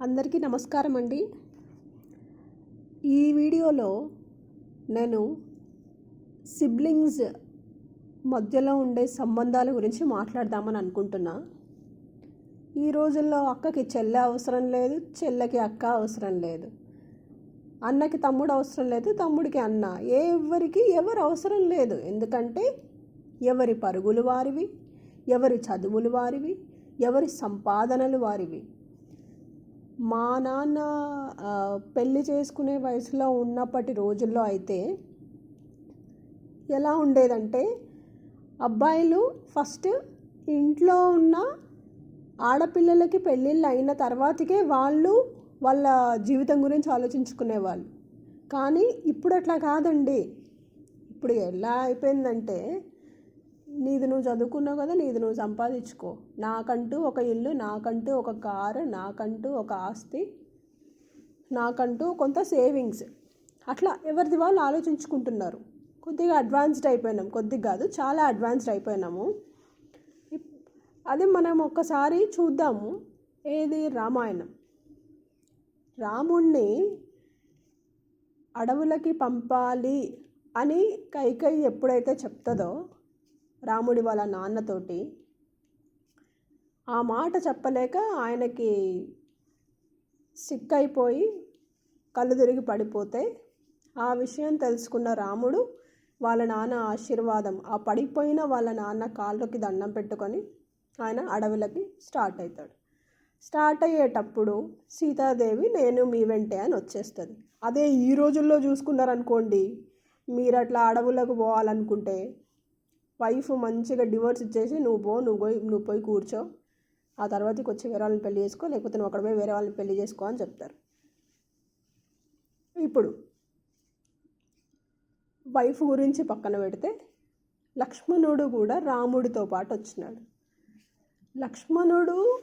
అందరికీ నమస్కారం అండి. ఈ వీడియోలో నేను సిబ్లింగ్స్ మధ్యలో ఉండే సంబంధాల గురించి మాట్లాడదామని అనుకుంటున్నా. ఈ రోజుల్లో అక్కకి చెల్లె అవసరం లేదు చెల్లెకి అక్క అవసరం లేదు అన్నకి తమ్ముడు అవసరం లేదు తమ్ముడికి అన్న. ఎవరికి ఎవరు అవసరం లేదు. ఎందుకంటే ఎవరి పరుగులు వారివి ఎవరి చదువులు వారివి ఎవరి సంపాదనలు వారివి. మా నాన్న పెళ్ళి చేసుకునే వయసులో ఉన్నప్పటి రోజుల్లో అయితే ఎలా ఉండేదంటే అబ్బాయిలు ఫస్ట్ ఇంట్లో ఉన్న ఆడపిల్లలకి పెళ్ళిళ్ళు అయిన తర్వాతకే వాళ్ళు వాళ్ళ జీవితం గురించి ఆలోచించుకునేవాళ్ళు. కానీ ఇప్పుడు అట్లా కాదండి. ఇప్పుడు ఎలా అయిపోయిందంటే నీది నువ్వు చదువుకున్నావు కదా నీది నువ్వు సంపాదించుకో. నాకంటూ ఒక ఇల్లు నాకంటూ ఒక కారు నాకంటూ ఒక ఆస్తి నాకంటూ కొంత సేవింగ్స్. అట్లా ఎవరిది వాళ్ళు ఆలోచించుకుంటున్నారు. కొద్దిగా అడ్వాన్స్డ్ అయిపోయినాం. కొద్దిగా కాదు చాలా అడ్వాన్స్డ్ అయిపోయినాము. అదే మనం ఒక్కసారి చూద్దాము. ఏది? రామాయణం. రాముణ్ణి అడవులకి పంపాలి అని కైకై ఎప్పుడైతే చెప్తుందో రాముడి వాళ్ళ నాన్నతోటి ఆ మాట చెప్పలేక ఆయనకి సిక్ అయిపోయి కళ్ళు తిరిగి పడిపోతే ఆ విషయం తెలుసుకున్న రాముడు వాళ్ళ నాన్న ఆశీర్వాదం ఆ పడిపోయిన వాళ్ళ నాన్న కాళ్ళకి దండం పెట్టుకొని ఆయన అడవులకి స్టార్ట్ అవుతాడు స్టార్ట్ అయ్యేటప్పుడు సీతాదేవి నేను మీ వెంటే అని వచ్చేస్తుంది. అదే ఈ రోజుల్లో చూసుకున్నారనుకోండి మీరు అట్లా అడవులకు పోవాలనుకుంటే వైఫ్ మంచిగా డివోర్స్ ఇచ్చేసి నువ్వు పో నువ్వు పోయి నువ్వు పోయి కూర్చో. ఆ తర్వాతకి వచ్చి వేరే వాళ్ళని పెళ్ళి చేసుకో లేకపోతే నువ్వు అక్కడ పోయి వేరే వాళ్ళని పెళ్ళి చేసుకో అని చెప్తారు. ఇప్పుడు వైఫ్ గురించి పక్కన పెడితే లక్ష్మణుడు కూడా రాముడితో పాటు వచ్చినాడు. లక్ష్మణుడు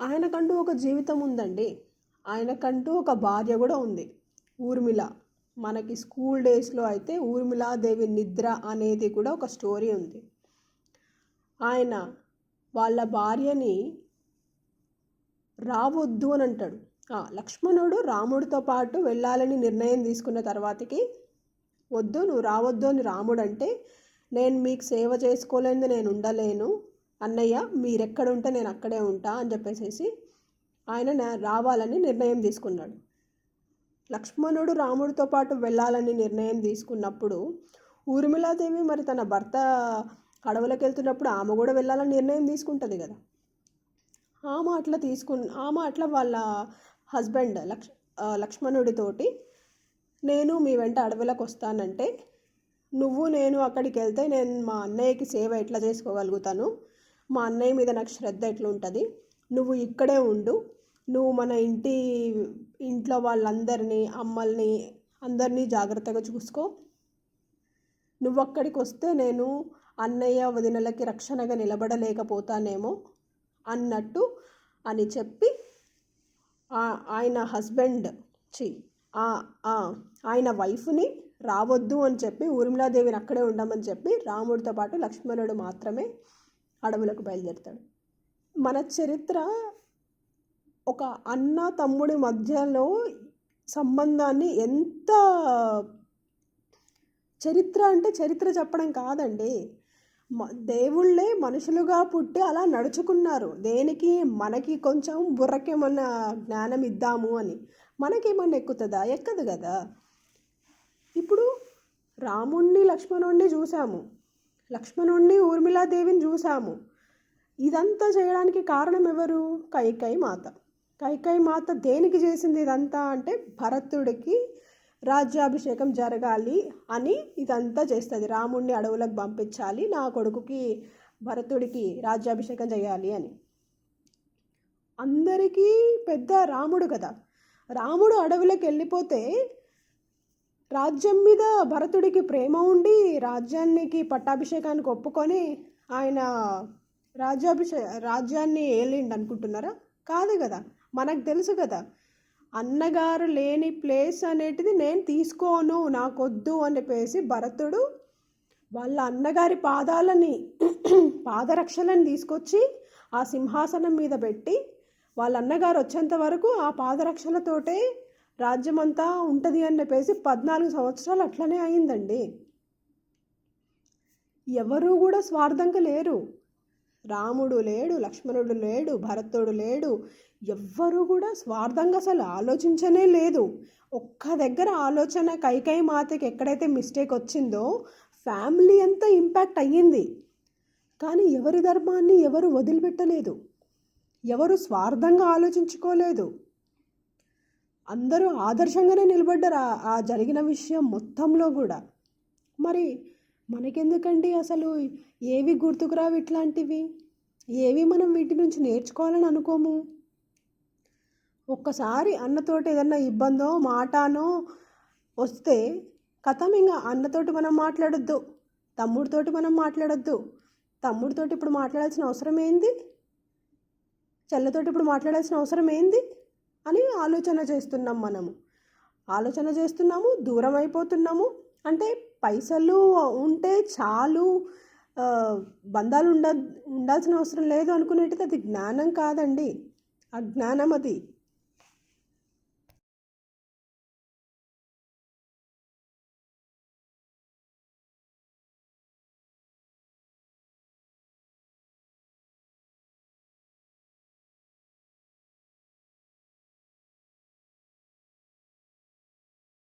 ఆయనకంటూ ఒక జీవితం ఉందండి. ఆయనకంటూ ఒక భార్య కూడా ఉంది. ఊర్మిళ. మనకి స్కూల్ డేస్లో అయితే ఊర్మిళాదేవి నిద్ర అనేది కూడా ఒక స్టోరీ ఉంది. ఆయన వాళ్ళ భార్యని రావద్దు అని అంటాడు. లక్ష్మణుడు రాముడితో పాటు వెళ్ళాలని నిర్ణయం తీసుకున్న తర్వాతకి వద్దు నువ్వు రావద్దు అని రాముడు అంటే నేను మీకు సేవ చేసుకోలేదు నేను ఉండలేను. అన్నయ్య మీరెక్కడ ఉంటే నేను అక్కడే ఉంటా అని చెప్పేసేసి ఆయన నా- రావాలని నిర్ణయం తీసుకున్నాడు. లక్ష్మణుడు రాముడితో పాటు వెళ్ళాలని నిర్ణయం తీసుకున్నప్పుడు ఊర్మిళాదేవి మరి తన భర్త అడవులకు వెళ్తున్నప్పుడు ఆమె కూడా వెళ్ళాలని నిర్ణయం తీసుకుంటుంది కదా. ఆమె అట్లా తీసుకు ఆమె అట్లా వాళ్ళ హస్బెండ్ లక్ష్ లక్ష్మణుడితోటి నేను మీ వెంట అడవులకు వస్తానంటే నువ్వు నేను అక్కడికి వెళ్తే నేను మా అన్నయ్యకి సేవ ఎట్లా చేసుకోగలుగుతాను? మా అన్నయ్య మీద నాకు శ్రద్ధ ఎట్లుంటుంది? నువ్వు ఇక్కడే ఉండు. నువ్వు మన ఇంటి ఇంట్లో వాళ్ళందరినీ అమ్మల్ని అందరినీ జాగ్రత్తగా చూసుకో. నువ్వు అక్కడికి వస్తే నేను అన్నయ్య వదినలకి రక్షణగా నిలబడలేకపోతానేమో అన్నట్టు అని చెప్పి ఆయన హస్బెండ్ చి ఆయన వైఫ్ని రావద్దు అని చెప్పి ఊర్మిళాదేవిని అక్కడే ఉండమని చెప్పి రాముడితో పాటు లక్ష్మణుడు మాత్రమే అడవులకు బయలుదేరుతాడు. మన చరిత్ర ఒక అన్న తమ్ముడి మధ్యలో సంబంధాన్ని ఎంత చరిత్ర అంటే చరిత్ర చెప్పడం కాదండి. మ- దేవుళ్ళే మనుషులుగా పుట్టి అలా నడుచుకున్నారు. దేనికి? మనకి కొంచెం బుర్రకేమన్నా జ్ఞానం ఇద్దాము అని. మనకేమన్నా ఎక్కుతుందా? ఎక్కదు కదా. ఇప్పుడు రాముణ్ణి లక్ష్మణుణ్ణి చూసాము లక్ష్మణుణ్ణి ఊర్మిళాదేవిని చూసాము ఇదంతా చేయడానికి కారణం ఎవరు? కైకై మాత. కైకై మాత దేనికి చేసింది ఇదంతా అంటే భరతుడికి రాజ్యాభిషేకం జరగాలి అని ఇదంతా చేస్తుంది. రాముడిని అడవులకు పంపించాలి నా కొడుకుకి భరతుడికి రాజ్యాభిషేకం చేయాలి అని. అందరికీ పెద్ద రాముడు కదా. రాముడు అడవులకు వెళ్ళిపోతే రాజ్యం మీద భరతుడికి ప్రేమ ఉండి రాజ్యానికి పట్టాభిషేకానికి ఒప్పుకొని ఆయన రాజ్యాభిషే రాజ్యాన్ని ఏలిండి అనుకుంటున్నారా కాదు కదా. మనకు తెలుసు కదా. అన్నగారు లేని ప్లేస్ అనేటిది నేను తీసుకోను నాకొద్దు అని చెప్పేసి భరతుడు వాళ్ళ అన్నగారి పాదాలని పాదరక్షలను తీసుకొచ్చి ఆ సింహాసనం మీద పెట్టి వాళ్ళ అన్నగారు వచ్చేంత వరకు ఆ పాదరక్షలతోటే రాజ్యమంతా ఉంటుంది అని చెప్పేసి పద్నాలుగు సంవత్సరాలు అట్లనే అయిందండి. ఎవరు కూడా స్వార్థంగా లేరు. రాముడు లేడు లక్ష్మణుడు లేడు భరతుడు లేడు. ఎవ్వరు కూడా స్వార్థంగా అసలు ఆలోచించనే లేదు. ఒక్క దగ్గర ఆలోచన కైకై మాతకి ఎక్కడైతే మిస్టేక్ వచ్చిందో ఫ్యామిలీ అంతా ఇంపాక్ట్ అయ్యింది. కానీ ఎవరి ధర్మాన్ని ఎవరు వదిలిపెట్టలేదు. ఎవరు స్వార్థంగా ఆలోచించుకోలేదు. అందరూ ఆదర్శంగానే నిలబడ్డారు ఆ జరిగిన విషయం మొత్తంలో కూడా. మరి మనకెందుకండి అసలు? ఏవి గుర్తుకురావు ఇట్లాంటివి? ఏవి మనం వీటి నుంచి నేర్చుకోవాలని అనుకోము? ఒక్కసారి అన్నతోటి ఏదన్నా ఇబ్బందో మాటానో వస్తే కథం ఇంకా అన్నతోటి మనం మాట్లాడొద్దు. తమ్ముడితోటి మనం మాట్లాడొద్దు. తమ్ముడితోటి ఇప్పుడు మాట్లాడాల్సిన అవసరం ఏంది? చెల్లతోటి ఇప్పుడు మాట్లాడాల్సిన అవసరం ఏంది? అని ఆలోచన చేస్తున్నాం మనము. ఆలోచన చేస్తున్నాము దూరం అయిపోతున్నాము. అంటే పైసలు ఉంటే చాలు. బంధాలు ఉండ ఉండాల్సిన అవసరం లేదు అనుకునేటిది అది జ్ఞానం కాదండి. అజ్ఞానం అది.